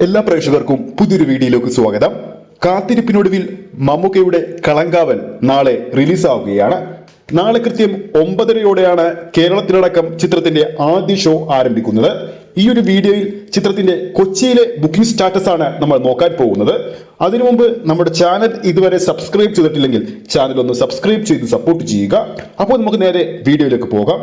എല്ലാ പ്രേക്ഷകർക്കും പുതിയൊരു വീഡിയോയിലേക്ക് സ്വാഗതം. കാത്തിരിപ്പിനൊടുവിൽ മമ്മൂക്കയുടെ കളങ്കാവൽ നാളെ റിലീസാവുകയാണ്. നാളെ കൃത്യം ഒമ്പതരയോടെയാണ് കേരളത്തിലടക്കം ചിത്രത്തിന്റെ ആദ്യ ഷോ ആരംഭിക്കുന്നത്. ഈ ഒരു വീഡിയോയിൽ ചിത്രത്തിന്റെ കൊച്ചിയിലെ ബുക്കിംഗ് സ്റ്റാറ്റസ് ആണ് നമ്മൾ നോക്കാൻ പോകുന്നത്. അതിനു മുമ്പ് നമ്മുടെ ചാനൽ ഇതുവരെ സബ്സ്ക്രൈബ് ചെയ്തിട്ടില്ലെങ്കിൽ ചാനൽ ഒന്ന് സബ്സ്ക്രൈബ് ചെയ്ത് സപ്പോർട്ട് ചെയ്യുക. അപ്പോൾ നമുക്ക് നേരെ വീഡിയോയിലേക്ക് പോകാം.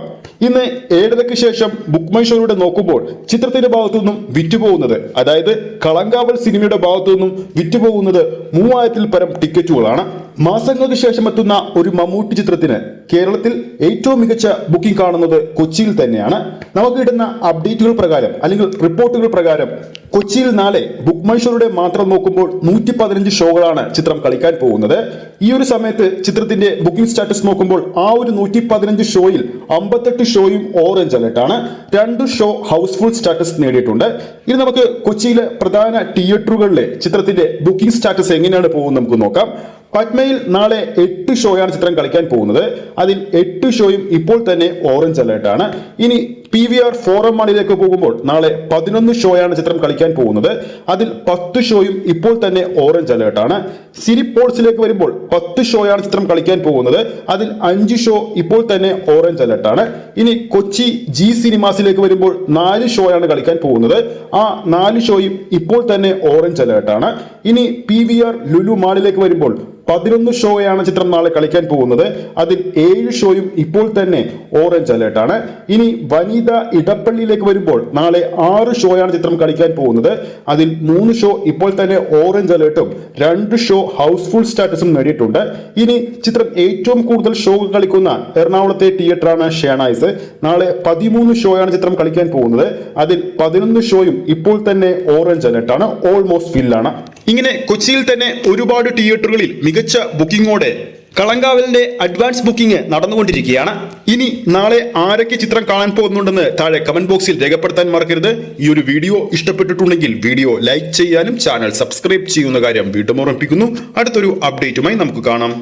ഇന്ന് ഏഴരയ്ക്ക് ശേഷം ബുക്ക് മൈ ഷോയിലൂടെ നോക്കുമ്പോൾ ചിത്രത്തിന്റെ ഭാഗത്തു നിന്നും വിറ്റുപോകുന്നത് അതായത് കളങ്കാവൽ സിനിമയുടെ ഭാഗത്തു നിന്നും വിറ്റുപോകുന്നത് മൂവായിരത്തിൽ പരം ടിക്കറ്റുകളാണ് മാസങ്ങൾക്ക് ശേഷം എത്തുന്ന ഒരു മമ്മൂട്ടി ചിത്രത്തിന് കേരളത്തിൽ ഏറ്റവും മികച്ച ബുക്കിംഗ് കാണുന്നത് കൊച്ചിയിൽ തന്നെയാണ്. നമുക്ക് കിട്ടുന്ന അപ്ഡേറ്റുകൾ പ്രകാരം അല്ലെങ്കിൽ റിപ്പോർട്ടുകൾ പ്രകാരം കൊച്ചിയിൽ നാളെ ബുക്ക് മൈഷോറുടെ മാത്രം നോക്കുമ്പോൾ നൂറ്റി പതിനഞ്ച് ഷോകളാണ് ചിത്രം കളിക്കാൻ പോകുന്നത്. ഈ ഒരു സമയത്ത് ചിത്രത്തിന്റെ ബുക്കിംഗ് സ്റ്റാറ്റസ് നോക്കുമ്പോൾ ആ ഒരു നൂറ്റി പതിനഞ്ച് ഷോയിൽ അമ്പത്തെട്ട് ഷോയും ഓറഞ്ച് അലർട്ടാണ് രണ്ട് ഷോ ഹൗസ്ഫുൾ സ്റ്റാറ്റസ് നേടിയിട്ടുണ്ട്. ഇനി നമുക്ക് കൊച്ചിയിലെ പ്രധാന തിയേറ്ററുകളിലെ ചിത്രത്തിന്റെ ബുക്കിംഗ് സ്റ്റാറ്റസ് എങ്ങനെയാണ് പോകുന്നത് നമുക്ക് നോക്കാം. പത്മയിൽ നാളെ എട്ട് ഷോയാണ് ചിത്രം കളിക്കാൻ പോകുന്നത്. അതിൽ എട്ട് ഷോയും ഇപ്പോൾ തന്നെ ഓറഞ്ച് അലേർട്ടാണ് ഇനി പി വി ആർ ഫോറം മാളിലേക്ക് പോകുമ്പോൾ നാളെ പതിനൊന്ന് ഷോയാണ് ചിത്രം കളിക്കാൻ പോകുന്നത്. അതിൽ പത്ത് ഷോയും ഇപ്പോൾ തന്നെ ഓറഞ്ച് അലേർട്ടാണ് സിനിപോൾസിലേക്ക് വരുമ്പോൾ പത്ത് ഷോയാണ് ചിത്രം കളിക്കാൻ പോകുന്നത്. അതിൽ അഞ്ച് ഷോ ഇപ്പോൾ തന്നെ ഓറഞ്ച് അലേർട്ടാണ് ഇനി കൊച്ചി ജി സിനിമാസിലേക്ക് വരുമ്പോൾ നാല് ഷോയാണ് കളിക്കാൻ പോകുന്നത്. ആ നാല് ഷോയും ഇപ്പോൾ തന്നെ ഓറഞ്ച് അലേർട്ടാണ് ഇനി പി വി ആർ ലുലു മാളിലേക്ക് വരുമ്പോൾ പതിനൊന്ന് ഷോയാണ് ചിത്രം നാളെ കളിക്കാൻ പോകുന്നത്. അതിൽ ഏഴ് ഷോയും ഇപ്പോൾ തന്നെ ഓറഞ്ച് അലേർട്ടാണ് ഇനി വനിത ഇടപ്പള്ളിയിലേക്ക് വരുമ്പോൾ നാളെ ആറ് ഷോയാണ് ചിത്രം കളിക്കാൻ പോകുന്നത്. അതിൽ മൂന്ന് ഷോ ഇപ്പോൾ തന്നെ ഓറഞ്ച് അലേർട്ടും രണ്ട് ഷോ ഹൗസ്ഫുൾ സ്റ്റാറ്റസും നേടിയിട്ടുണ്ട്. ഇനി ചിത്രം ഏറ്റവും കൂടുതൽ ഷോ കളിക്കുന്ന എറണാകുളത്തെ തിയേറ്ററാണ് ഷേണായിസ് നാളെ പതിമൂന്ന് ഷോയാണ് ചിത്രം കളിക്കാൻ പോകുന്നത്. അതിൽ പതിനൊന്ന് ഷോയും ഇപ്പോൾ തന്നെ ഓറഞ്ച് അലേർട്ടാണ് ഓൾമോസ്റ്റ് ഫില്ലാണ് ഇങ്ങനെ കൊച്ചിയിൽ തന്നെ ഒരുപാട് തിയേറ്ററുകളിൽ മികച്ച ബുക്കിംഗോടെ കളങ്കാവലിന്റെ അഡ്വാൻസ് ബുക്കിംഗ് നടന്നുകൊണ്ടിരിക്കുകയാണ്. ഇനി നാളെ ആരൊക്കെ ചിത്രം കാണാൻ പോകുന്നുണ്ടെന്ന് താഴെ കമന്റ് ബോക്സിൽ രേഖപ്പെടുത്താൻ മറക്കരുത്. ഈ ഒരു വീഡിയോ ഇഷ്ടപ്പെട്ടിട്ടുണ്ടെങ്കിൽ വീഡിയോ ലൈക്ക് ചെയ്യാനും ചാനൽ സബ്സ്ക്രൈബ് ചെയ്യുന്ന കാര്യം വീണ്ടും ഓർമ്മിപ്പിക്കുന്നു. അടുത്തൊരു അപ്ഡേറ്റുമായി നമുക്ക് കാണാം.